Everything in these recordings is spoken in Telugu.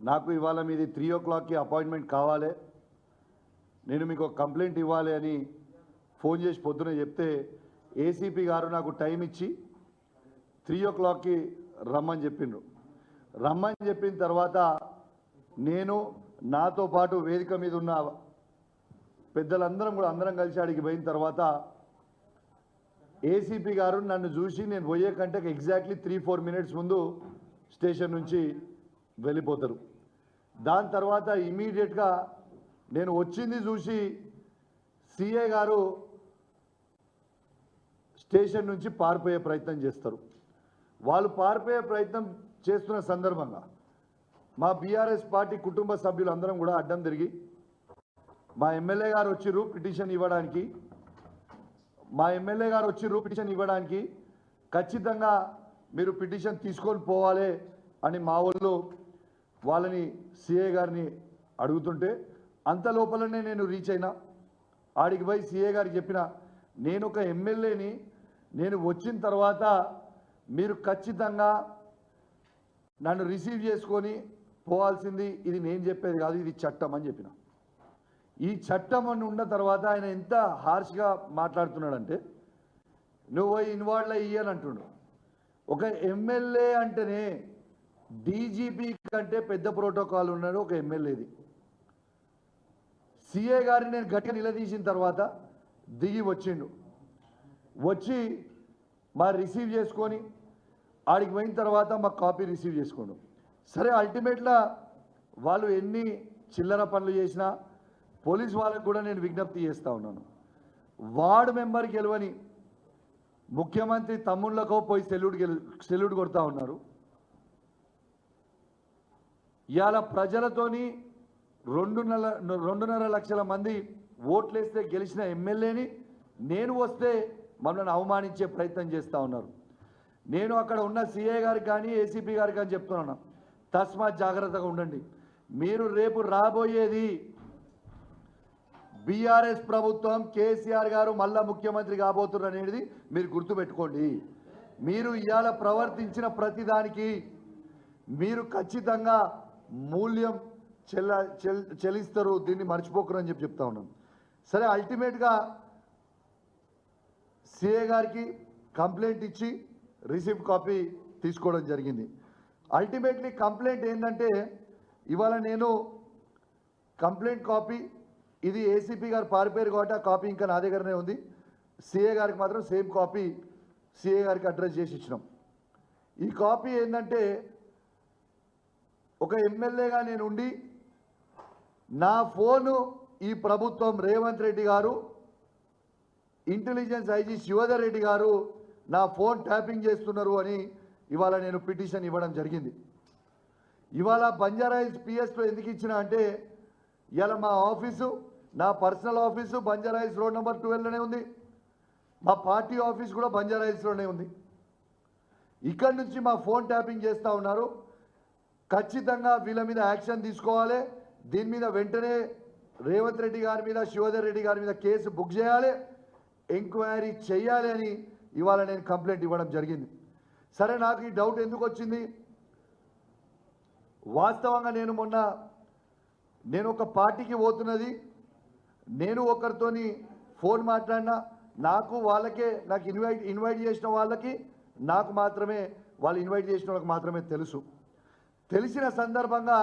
నాకు ఇవాళ మీది త్రీ ఓ క్లాక్కి అపాయింట్మెంట్ కావాలి. నేను మీకు ఒక కంప్లైంట్ ఇవ్వాలి అని ఫోన్ చేసి పొద్దున చెప్తే ఏసీపీ గారు నాకు టైం ఇచ్చి త్రీ ఓ క్లాక్కి రమ్మని చెప్పిండ్రు. రమ్మని చెప్పిన తర్వాత నేను నాతో పాటు వేదిక మీద ఉన్న పెద్దలందరం కూడా అందరం కలిసి ఆడికి పోయిన తర్వాత ఏసీపీ గారు నన్ను చూసి నేను పోయే కంటే ఎగ్జాక్ట్లీ త్రీ ఫోర్ మినిట్స్ ముందు స్టేషన్ నుంచి వెళ్ళిపోతారు. దాని తర్వాత ఇమీడియట్గా నేను వచ్చింది చూసి సిఏ గారు స్టేషన్ నుంచి పారిపోయే ప్రయత్నం చేస్తారు. వాళ్ళు పారిపోయే ప్రయత్నం చేస్తున్న సందర్భంగా మా బీఆర్ఎస్ పార్టీ కుటుంబ సభ్యులందరం కూడా అడ్డం తిరిగి మా ఎమ్మెల్యే గారు వచ్చిర్రు పిటిషన్ ఇవ్వడానికి మా ఎమ్మెల్యే గారు వచ్చిర్రు పిటిషన్ ఇవ్వడానికి ఖచ్చితంగా మీరు పిటిషన్ తీసుకొని పోవాలి అని మా వాళ్ళు వాళ్ళని సిఏ గారిని అడుగుతుంటే అంత లోపలనే నేను రీచ్ అయినా. ఆడికి పోయి సిఏ గారికి చెప్పిన నేను ఒక ఎమ్మెల్యేని నేను వచ్చిన తర్వాత మీరు ఖచ్చితంగా నన్ను రిసీవ్ చేసుకొని పోవాల్సింది ఇది నేను చెప్పేది కాదు ఇది చట్టం అని చెప్పిన. ఈ చట్టం అని ఉన్న తర్వాత ఆయన ఎంత హార్ష్గా మాట్లాడుతున్నాడంటే నువ్వు పోయి ఇన్వాల్వ్ అయ్యి అంటుండు. ఒక ఎమ్మెల్యే అంటేనే డీజీపీ కంటే పెద్ద ప్రోటోకాల్ ఉన్నాడు ఒక ఎమ్మెల్యేది. సిఏ గారిని నేను గట్టిగా నిలదీసిన తర్వాత దిగి వచ్చిండు. వచ్చి మా రిసీవ్ చేసుకొని ఆడికి పోయిన తర్వాత మా కాపీ రిసీవ్ చేసుకోండు సరే అల్టిమేట్గా వాళ్ళు ఎన్ని చిల్లర పనులు చేసినా పోలీస్ వాళ్ళకు కూడా నేను విజ్ఞప్తి చేస్తూ ఉన్నాను. వార్డు మెంబర్కి గెలవని ముఖ్యమంత్రి తమ్ముళ్ళకో పోయి సెల్యూట్ గెలు సెల్యూట్ కొడతా ఉన్నారు. ఇవాళ ప్రజలతోని రెండున్నర రెండున్నర లక్షల మంది ఓట్లేస్తే గెలిచిన ఎమ్మెల్యేని నేను వస్తే మమ్మల్ని అవమానించే ప్రయత్నం చేస్తూ ఉన్నారు. నేను అక్కడ ఉన్న సీఏ గారికి కానీ ఏసీపీ గారికి కానీ చెప్తున్నాను. తస్మాత్ జాగ్రత్తగా ఉండండి. మీరు రేపు రాబోయేది బీఆర్ఎస్ ప్రభుత్వం కేసీఆర్ గారు మళ్ళా ముఖ్యమంత్రి కాబోతున్నారు అనేది మీరు గుర్తుపెట్టుకోండి. మీరు ఇవాళ ప్రవర్తించిన ప్రతిదానికి మీరు ఖచ్చితంగా మూల్యం చెల్ల చెల్ చెల్లిస్తారు దీన్ని మర్చిపోకరు అని చెప్పి చెప్తా ఉన్నాను సరే అల్టిమేట్గా సిఏ గారికి కంప్లైంట్ ఇచ్చి రిసీప్ట్ కాపీ తీసుకోవడం జరిగింది. అల్టిమేట్లీ కంప్లైంట్ ఏంటంటే ఇవాళ నేను కంప్లైంట్ కాపీ ఇది ఏసీపీ గారు పారిపోయారు కాబట్టి ఆ కాపీ ఇంకా నా దగ్గరనే ఉంది. సిఏ గారికి మాత్రం సేమ్ కాపీ సిఏ గారికి అడ్రస్ చేసి ఇచ్చినాం. ఈ కాపీ ఏంటంటే ఒక ఎమ్మెల్యేగా నేను ఉండి నా ఫోను ఈ ప్రభుత్వం రేవంత్ రెడ్డి గారు ఇంటెలిజెన్స్ ఐజీ శివధర్ రెడ్డి గారు నా ఫోన్ ట్యాపింగ్ చేస్తున్నారు అని ఇవాళ నేను పిటిషన్ ఇవ్వడం జరిగింది. ఇవాళ బంజారాయిల్స్ పిఎస్లో ఎందుకు ఇచ్చిన అంటే ఇవాళ మా ఆఫీసు నా personal office Banjara Hills road number ట్వెల్వ్లోనే ఉంది. మా పార్టీ ఆఫీస్ కూడా బంజారాయిల్స్లోనే ఉంది. ఇక్కడి నుంచి మా ఫోన్ ట్యాపింగ్ చేస్తూ ఉన్నారు. ఖచ్చితంగా వీళ్ళ మీద యాక్షన్ తీసుకోవాలి. దీని మీద వెంటనే రేవంత్ రెడ్డి గారి మీద శివధర్ రెడ్డి గారి మీద కేసు బుక్ చేయాలి. ఎంక్వైరీ చేయాలి అని ఇవాళ నేను కంప్లైంట్ ఇవ్వడం జరిగింది. సరే నాకు ఈ డౌట్ ఎందుకు వచ్చింది? వాస్తవంగా నేను మొన్న నేను ఒక పార్టీకి పోతున్నది. నేను ఒకరితోని ఫోన్ మాట్లాడినా నాకు వాళ్ళకే నాకు ఇన్వైట్ ఇన్వైట్ చేసిన వాళ్ళకి నాకు మాత్రమే వాళ్ళు ఇన్వైట్ చేసిన వాళ్ళకి మాత్రమే తెలుసు. తెలిసిన సందర్భంగా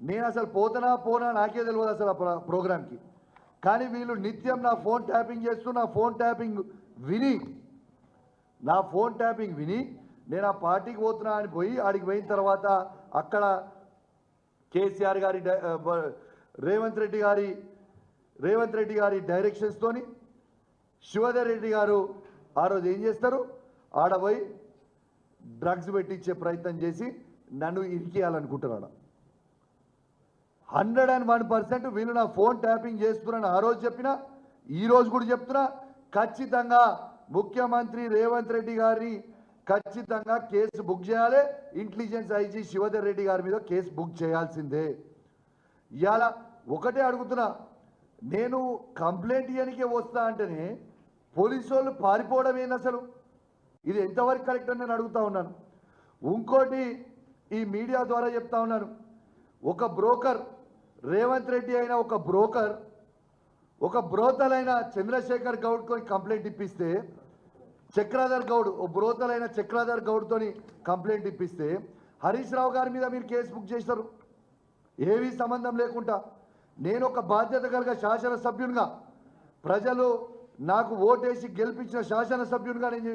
నేను అసలు పోతనా పోనా నాకే తెలియదు అసలు ఆ ప్ర- ప్రోగ్రామ్కి. కానీ వీళ్ళు నిత్యం నా ఫోన్ ట్యాపింగ్ చేస్తూ నా ఫోన్ ట్యాపింగ్ విని నా ఫోన్ ట్యాపింగ్ విని నేను ఆ పార్టీకి పోతున్నా అని పోయి ఆడికి పోయిన తర్వాత అక్కడ కేసీఆర్ గారి డై- రేవంత్ రెడ్డి గారి రేవంత్ రెడ్డి గారి డైరెక్షన్స్తోని శివధర్ రెడ్డి గారు ఆ రోజు ఏం చేస్తారు? ఆడ పోయి డ్రగ్స్ పెట్టించే ప్రయత్నం చేసి నన్ను ఇరికేయాలనుకుంటున్నాడు హండ్రెడ్ అండ్ వన్ పర్సెంట్ వీళ్ళు నా ఫోన్ ట్యాపింగ్ చేస్తున్నారని ఆ రోజు చెప్పినా ఈ రోజు కూడా చెప్తున్నా ఖచ్చితంగా ముఖ్యమంత్రి రేవంత్ రెడ్డి గారిని ఖచ్చితంగా కేసు బుక్ చేయాలి. ఇంటెలిజెన్స్ ఐజీ శివధర్ రెడ్డి గారి మీద కేసు బుక్ చేయాల్సిందే. ఇవాళ ఒకటే అడుగుతున్నా నేను కంప్లైంట్ ఇవ్వనికే వస్తా అంటేనే పోలీసు వాళ్ళు పారిపోవడం ఏంది అసలు? ఇది ఎంతవరకు కరెక్ట్ అని నేను అడుగుతా ఉన్నాను. ఇంకోటి ఈ మీడియా ద్వారా చెప్తా ఉన్నాను. ఒక బ్రోకర్ రేవంత్ రెడ్డి అయిన ఒక బ్రోకర్ ఒక బ్రోతలైన చంద్రశేఖర్ గౌడ్తో కంప్లైంట్ ఇప్పిస్తే చక్రాధర్ గౌడ్ ఓ బ్రోతలైన చక్రాధర్ గౌడ్తోని కంప్లైంట్ ఇప్పిస్తే హరీష్ రావు గారి మీద మీరు కేసు బుక్ చేశారు ఏవీ సంబంధం లేకుండా. నేను ఒక బాధ్యత కలిగిన శాసనసభ్యునిగా ప్రజలు నాకు ఓటేసి గెలిపించిన శాసనసభ్యునిగా నేను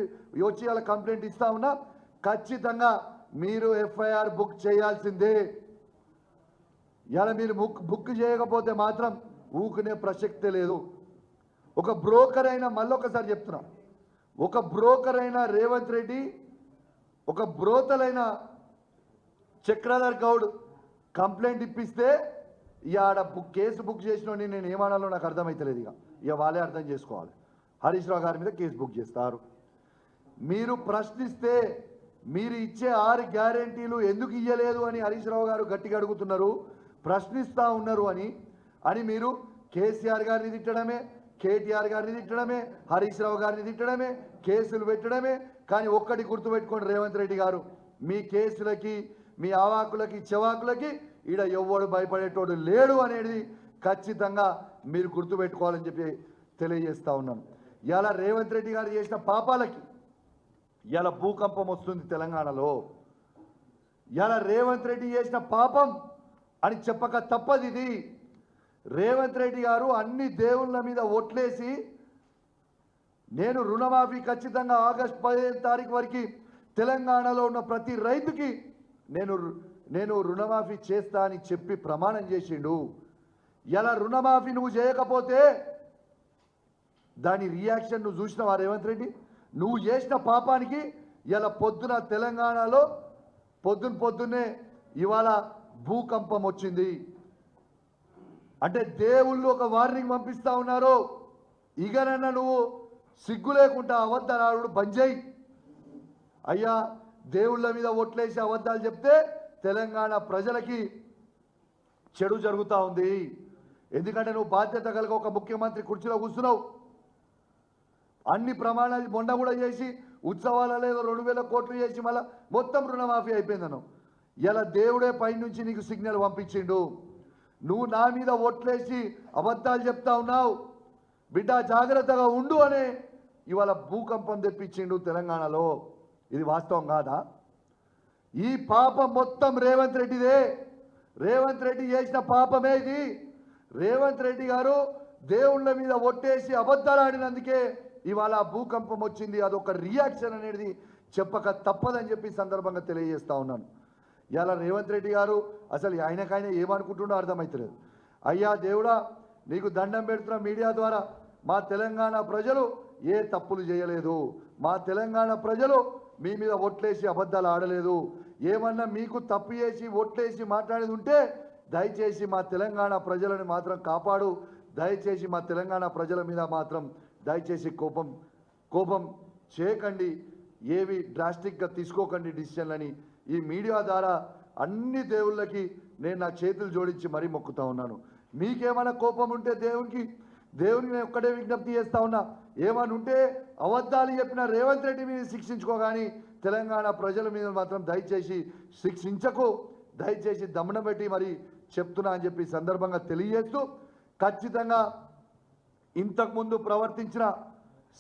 వచ్చి అలా కంప్లైంట్ ఇస్తా ఉన్నా. ఖచ్చితంగా మీరు ఎఫ్ఐఆర్ బుక్ చేయాల్సిందే. ఇలా మీరు బుక్ బుక్ చేయకపోతే మాత్రం ఊకునే ప్రసక్తే లేదు. ఒక బ్రోకర్ అయినా మళ్ళొకసారి చెప్తున్నా. ఒక బ్రోకర్ అయిన రేవంత్ రెడ్డి ఒక బ్రోతలైన చక్రధర్ గౌడ్ కంప్లైంట్ ఇప్పిస్తే ఇవాడ ఆడ బుక్ కేసు బుక్ చేసినోని నేను ఏమనాలో నాకు అర్థమవుతలేదు ఇక ఇక వాళ్ళే అర్థం చేసుకోవాలి. హరీష్ రావు గారి మీద కేసు బుక్ చేస్తారు. మీరు ప్రశ్నిస్తే మీరు ఇచ్చే ఆరు గ్యారెంటీలు ఎందుకు ఇయ్యలేదు అని హరీష్ రావు గారు గట్టిగా అడుగుతున్నారు ప్రశ్నిస్తూ ఉన్నారు అని. అని మీరు కేసీఆర్ గారిని తిట్టడమే కేటీఆర్ గారిని తిట్టడమే హరీష్ రావు గారిని తిట్టడమే కేసులు పెట్టడమే. కానీ ఒక్కటి గుర్తుపెట్టుకోండి రేవంత్ రెడ్డి గారు మీ కేసులకి మీ అవాకులకి చెవాకులకి ఈడ ఎవ్వడు భయపడేటోడు లేడు అనేది ఖచ్చితంగా మీరు గుర్తుపెట్టుకోవాలని చెప్పి తెలియజేస్తా ఉన్నాను ఇలా రేవంత్ రెడ్డి గారు చేసిన పాపాలకి ఇలా భూకంపం వస్తుంది తెలంగాణలో. ఇలా రేవంత్ రెడ్డి చేసిన పాపం అని చెప్పక తప్పదు ఇది. రేవంత్ రెడ్డి గారు అన్ని దేవుళ్ళ మీద ఒట్లేసి నేను రుణమాఫీ ఖచ్చితంగా ఆగస్ట్ పదిహేను తారీఖు వరకు తెలంగాణలో ఉన్న ప్రతి రైతుకి నేను నేను రుణమాఫీ చేస్తా అని చెప్పి ప్రమాణం చేసిండు. ఇలా రుణమాఫీ నువ్వు చేయకపోతే దాని రియాక్షన్ నువ్వు చూసినావా రేవంత్ రెడ్డి? నువ్వు చేసిన పాపానికి ఇలా పొద్దున తెలంగాణలో పొద్దున పొద్దున్నే ఇవాళ భూకంపం వచ్చింది. అంటే దేవుళ్ళు ఒక వార్నింగ్ పంపిస్తా ఉన్నారు. ఇగనన్నా నువ్వు సిగ్గు లేకుండా అబద్ధాలు ఆడు బంద్ అయ్యా దేవుళ్ళ మీద ఒట్లేసి అబద్ధాలు చెప్తే తెలంగాణ ప్రజలకి చెడు జరుగుతూ ఉంది. ఎందుకంటే నువ్వు బాధ్యత కలిగి ఒక ముఖ్యమంత్రి కుర్చీలో కూర్చున్నావు. అన్ని ప్రమాణాలు బొండ కూడా చేసి ఉత్సవాలలో లేదో రెండు వేల కోట్లు చేసి మళ్ళా మొత్తం రుణమాఫీ అయిపోయిందను. ఇలా దేవుడే పైనుంచి నీకు సిగ్నల్ పంపించిండు. నువ్వు నా మీద ఓట్లేసి అబద్ధాలు చెప్తా ఉన్నావు. బిడ్డ జాగ్రత్తగా ఉండు అనే ఇవాళ భూకంపం తెప్పించిండు తెలంగాణలో. ఇది వాస్తవం కాదా? ఈ పాపం మొత్తం రేవంత్ రెడ్డిదే. రేవంత్ రెడ్డి చేసిన పాపమే ఇది. రేవంత్ రెడ్డి గారు దేవుళ్ళ మీద ఒట్టేసి అబద్ధాలు ఆడినందుకే ఇవాళ భూకంపం వచ్చింది అదొక రియాక్షన్ అనేది చెప్పక తప్పదని చెప్పి సందర్భంగా తెలియజేస్తా ఉన్నాను. ఇలా రేవంత్ రెడ్డి గారు అసలు ఆయనకైనా ఏమనుకుంటుండో అర్థమవుతలేదు అయ్యా దేవుడా నీకు దండం పెడుతున్న మీడియా ద్వారా మా తెలంగాణ ప్రజలు ఏ తప్పులు చేయలేదు. మా తెలంగాణ ప్రజలు మీ మీద ఓట్లేసి అబద్ధాలు ఆడలేదు. ఏమన్నా మీకు తప్పు చేసి ఒట్లేసి మాట్లాడేది ఉంటే దయచేసి మా తెలంగాణ ప్రజలను మాత్రం కాపాడు. దయచేసి మా తెలంగాణ ప్రజల మీద మాత్రం దయచేసి కోపం కోపం చేయకండి. ఏవి డ్రాస్టిక్గా తీసుకోకండి డిసిషన్లని. ఈ మీడియా ద్వారా అన్ని దేవుళ్ళకి నేను నా చేతులు జోడించి మరీ మొక్కుతా ఉన్నాను. మీకేమైనా కోపం ఉంటే దేవునికి దేవునికి నేను ఒక్కడే విజ్ఞప్తి చేస్తా ఉన్నా. ఏమని ఉంటే అబద్ధాలు చెప్పిన రేవంత్ రెడ్డి మీద శిక్షించుకోగాని తెలంగాణ ప్రజల మీద మాత్రం దయచేసి శిక్షించకు. దయచేసి దమనం పెట్టి మరి చెప్తున్నా అని చెప్పి సందర్భంగా తెలియజేస్తూ ఖచ్చితంగా ఇంతకుముందు ప్రవర్తించిన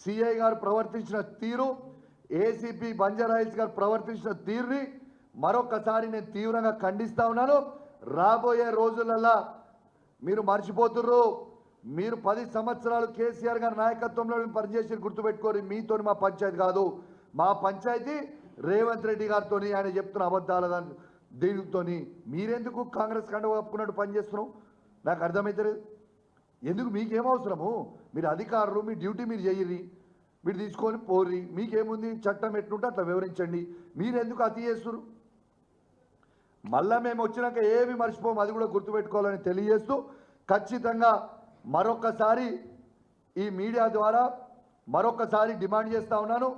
సిఐ గారు ప్రవర్తించిన తీరు ఏసీపీ బంజారాయిల్స్ గారు ప్రవర్తించిన తీరుని మరొకసారి నేను తీవ్రంగా ఖండిస్తా ఉన్నాను. రాబోయే రోజులల్లా మీరు మర్చిపోతుర్రు. మీరు పది సంవత్సరాలు కేసీఆర్ గారి నాయకత్వంలో మేము పనిచేసి గుర్తుపెట్టుకోరు మీతో మా పంచాయతీ కాదు. మా పంచాయతీ రేవంత్ రెడ్డి గారితో ఆయన చెప్తున్న అబద్ధాల దీనితోని మీరెందుకు కాంగ్రెస్ కండ కప్పుకున్నట్టు పనిచేస్తున్నావు? నాకు అర్థమవుతలేదు ఎందుకు మీకేం అవసరము మీరు అధికారులు మీ డ్యూటీ మీరు చేయరి మీరు తీసుకొని పోరి మీకేముంది? చట్టం ఎట్లుంటే అట్లా వివరించండి. మీరు ఎందుకు అతి చేస్తురు మళ్ళా మేము వచ్చినాక ఏమి మర్చిపోము? అది కూడా గుర్తుపెట్టుకోవాలని తెలియజేస్తూ ఖచ్చితంగా మరొకసారి ఈ మీడియా ద్వారా మరొకసారి డిమాండ్ చేస్తా ఉన్నాను.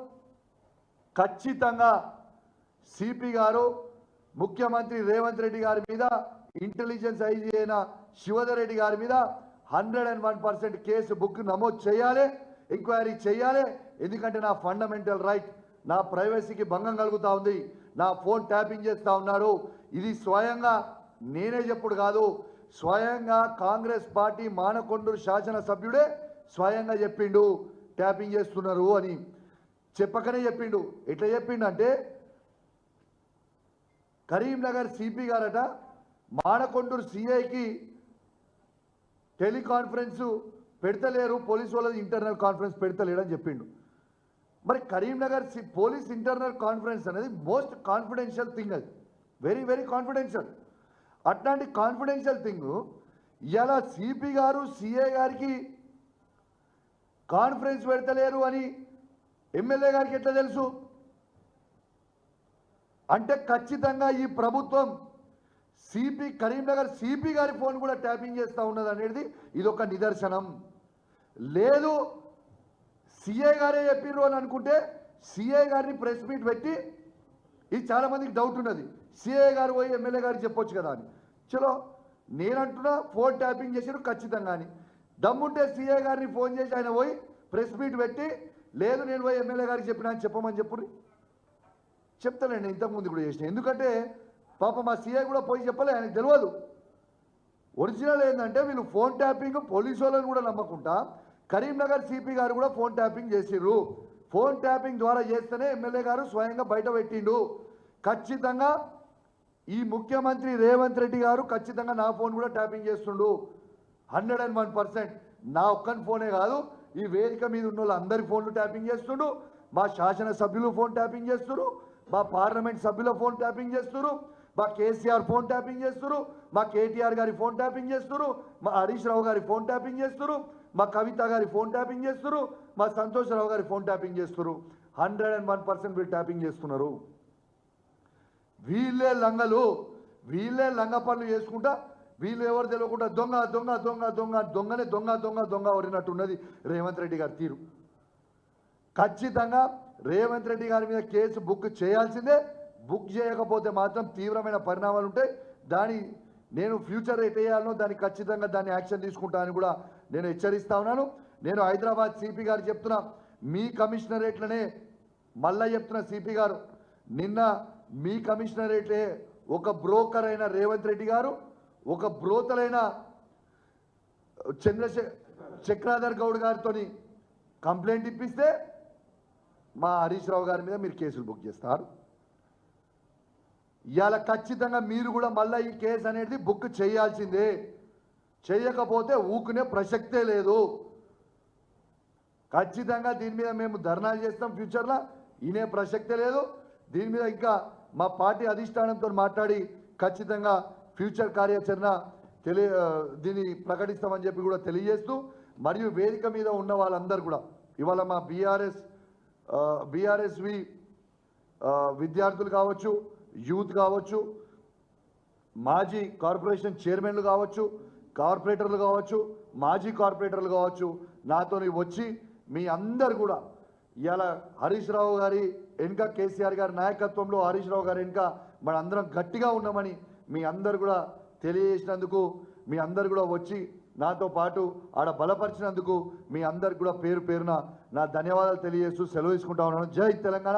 ఖచ్చితంగా సిపి గారు ముఖ్యమంత్రి రేవంత్ రెడ్డి గారి మీద ఇంటెలిజెన్స్ ఐజీ అయిన శివధర్ రెడ్డి గారి మీద hundred and one percent case book నమోదు చేయాలి ఎంక్వైరీ చేయాలి. ఎందుకంటే నా ఫండమెంటల్ రైట్ నా ప్రైవసీకి భంగం కలుగుతూ ఉంది. నా ఫోన్ ట్యాపింగ్ చేస్తూ ఉన్నారు. ఇది స్వయంగా నేనే చెప్పుడు కాదు స్వయంగా కాంగ్రెస్ పార్టీ మానకొండూరు శాసనసభ్యుడే స్వయంగా చెప్పిండు ట్యాపింగ్ చేస్తున్నారు అని చెప్పకనే చెప్పిండు. ఎట్లా చెప్పిండు అంటే కరీంనగర్ సిపి గారట మానకొండూరు సిఐకి టెలికాన్ఫరెన్స్ పెడతలేరు పోలీసు వాళ్ళది ఇంటర్నల్ కాన్ఫరెన్స్ పెడతలేడని చెప్పిండు. మరి Karimnagar C police internal conference అనేది మోస్ట్ కాన్ఫిడెన్షియల్ థింగ్ అది. Very very confidential. అట్లాంటి కాన్ఫిడెన్షియల్ థింగ్ ఇలా సిపి గారు సిఏ గారికి కాన్ఫరెన్స్ పెడతలేరు అని ఎమ్మెల్యే గారికి ఎట్లా తెలుసు? అంటే ఖచ్చితంగా ఈ ప్రభుత్వం సిపి కరీంనగర్ సిపి గారి ఫోన్ కూడా ట్యాపింగ్ చేస్తూ ఉన్నది అనేది ఇది ఒక నిదర్శనం. లేదు సిఐ గారే చెప్పిర్రు అని అనుకుంటే సిఐ గారిని ప్రెస్ మీట్ పెట్టి ఇది చాలామందికి డౌట్ ఉన్నది. సిఐ గారు పోయి ఎమ్మెల్యే గారికి చెప్పొచ్చు కదా అని. చలో నేనంటున్నా ఫోన్ ట్యాపింగ్ చేసారు ఖచ్చితంగా అని. దమ్ముంటే సిఐ గారిని ఫోన్ చేసి ఆయన పోయి ప్రెస్ మీట్ పెట్టి లేదు నేను పోయి ఎమ్మెల్యే గారికి చెప్పినా అని చెప్పమని చెప్పుర్రి? చెప్తానండి ఇంతకుముందు కూడా చేసిన. ఎందుకంటే పాప మా సీఐ కూడా పోయి చెప్పలే ఆయనకు తెలియదు ఒరిజినల్ ఏంటంటే వీళ్ళు ఫోన్ ట్యాపింగ్ పోలీసు వాళ్ళని కూడా నమ్మకుండా కరీంనగర్ సిపి గారు కూడా ఫోన్ ట్యాపింగ్ చేసిర్రు ఫోన్ ట్యాపింగ్ ద్వారా చేస్తేనే ఎమ్మెల్యే గారు స్వయంగా బయట పెట్టిండు. ఖచ్చితంగా ఈ ముఖ్యమంత్రి రేవంత్ రెడ్డి గారు ఖచ్చితంగా నా ఫోన్ కూడా ట్యాపింగ్ చేస్తుండు. Hundred and one percent. నా ఒక్కని ఫోనే కాదు ఈ వేదిక మీద ఉన్న వాళ్ళందరి ఫోన్లు ట్యాపింగ్ చేస్తుండు. మా శాసన సభ్యులు ఫోన్ ట్యాపింగ్ చేస్తున్నారు మా పార్లమెంట్ సభ్యుల ఫోన్ ట్యాపింగ్ చేస్తున్నారు మా కేసీఆర్ ఫోన్ ట్యాపింగ్ చేస్తున్నారు మా కేటీఆర్ గారి ఫోన్ ట్యాపింగ్ చేస్తున్నారు మా హరీష్ రావు గారి ఫోన్ ట్యాపింగ్ చేస్తున్నారు మా కవిత గారి ఫోన్ ట్యాపింగ్ చేస్తున్నారు మా సంతోష్ రావు గారి ఫోన్ ట్యాపింగ్ చేస్తున్నారు హండ్రెడ్ అండ్ వన్ పర్సెంట్ వీళ్ళు ట్యాపింగ్ చేస్తున్నారు. వీళ్ళే లంగలు వీళ్ళే లంగ పనులు చేసుకుంటా వీళ్ళు ఎవరు తెలియకుండా దొంగ దొంగ దొంగ దొంగ దొంగనే దొంగ దొంగ దొంగ వరినట్టున్నది రేవంత్ రెడ్డి గారి తీరు. ఖచ్చితంగా రేవంత్ రెడ్డి గారి మీద కేసు బుక్ చేయాల్సిందే. బుక్ చేయకపోతే మాత్రం తీవ్రమైన పరిణామాలు ఉంటాయి. దాని నేను ఫ్యూచర్ ఎట్ వేయాలనో దానికి ఖచ్చితంగా దాన్ని యాక్షన్ తీసుకుంటానని కూడా నేను హెచ్చరిస్తా ఉన్నాను. నేను హైదరాబాద్ సిపి గారు చెప్తున్నా మీ కమిషనరేట్లనే మళ్ళా చెప్తున్న సిపి గారు నిన్న మీ కమిషనరేట్లే ఒక బ్రోకర్ అయిన రేవంత్ రెడ్డి గారు ఒక బ్రోతలైన చంద్రశే చక్రాధర్ గౌడ్ గారితో కంప్లైంట్ ఇప్పిస్తే మా హరీష్ రావు గారి మీద మీరు కేసులు బుక్ చేస్తారు. ఇవాళ ఖచ్చితంగా మీరు కూడా మళ్ళీ ఈ కేసు అనేది బుక్ చేయాల్సిందే. చేయకపోతే ఊకునే ప్రసక్తే లేదు. ఖచ్చితంగా దీని మీద మేము ధర్నాలు చేస్తాం ఫ్యూచర్లో. ఇనే ప్రసక్తే లేదు. దీని మీద ఇంకా మా పార్టీ అధిష్టానంతో మాట్లాడి ఖచ్చితంగా ఫ్యూచర్ కార్యాచరణ తెలియ దీన్ని ప్రకటిస్తామని చెప్పి కూడా తెలియజేస్తూ మరియు వేదిక మీద ఉన్న వాళ్ళందరూ కూడా ఇవాళ మా బీఆర్ఎస్ బీఆర్ఎస్వి విద్యార్థులు కావచ్చు యూత్ కావచ్చు మాజీ కార్పొరేషన్ చైర్మన్లు కావచ్చు కార్పొరేటర్లు కావచ్చు మాజీ కార్పొరేటర్లు కావచ్చు నాతోని వచ్చి మీ అందరు కూడా ఇవాళ హరీష్ రావు గారి వెనుక కేసీఆర్ గారి నాయకత్వంలో హరీష్ రావు గారి వెనుక మన అందరం గట్టిగా ఉన్నామని మీ అందరు కూడా తెలియజేసినందుకు మీ అందరు కూడా వచ్చి నాతో పాటు ఆడ బలపరిచినందుకు మీ అందరికి కూడా పేరు పేరున నా ధన్యవాదాలు తెలియజేస్తూ సెలవు తీసుకుంటా ఉన్నాను. జై తెలంగాణ.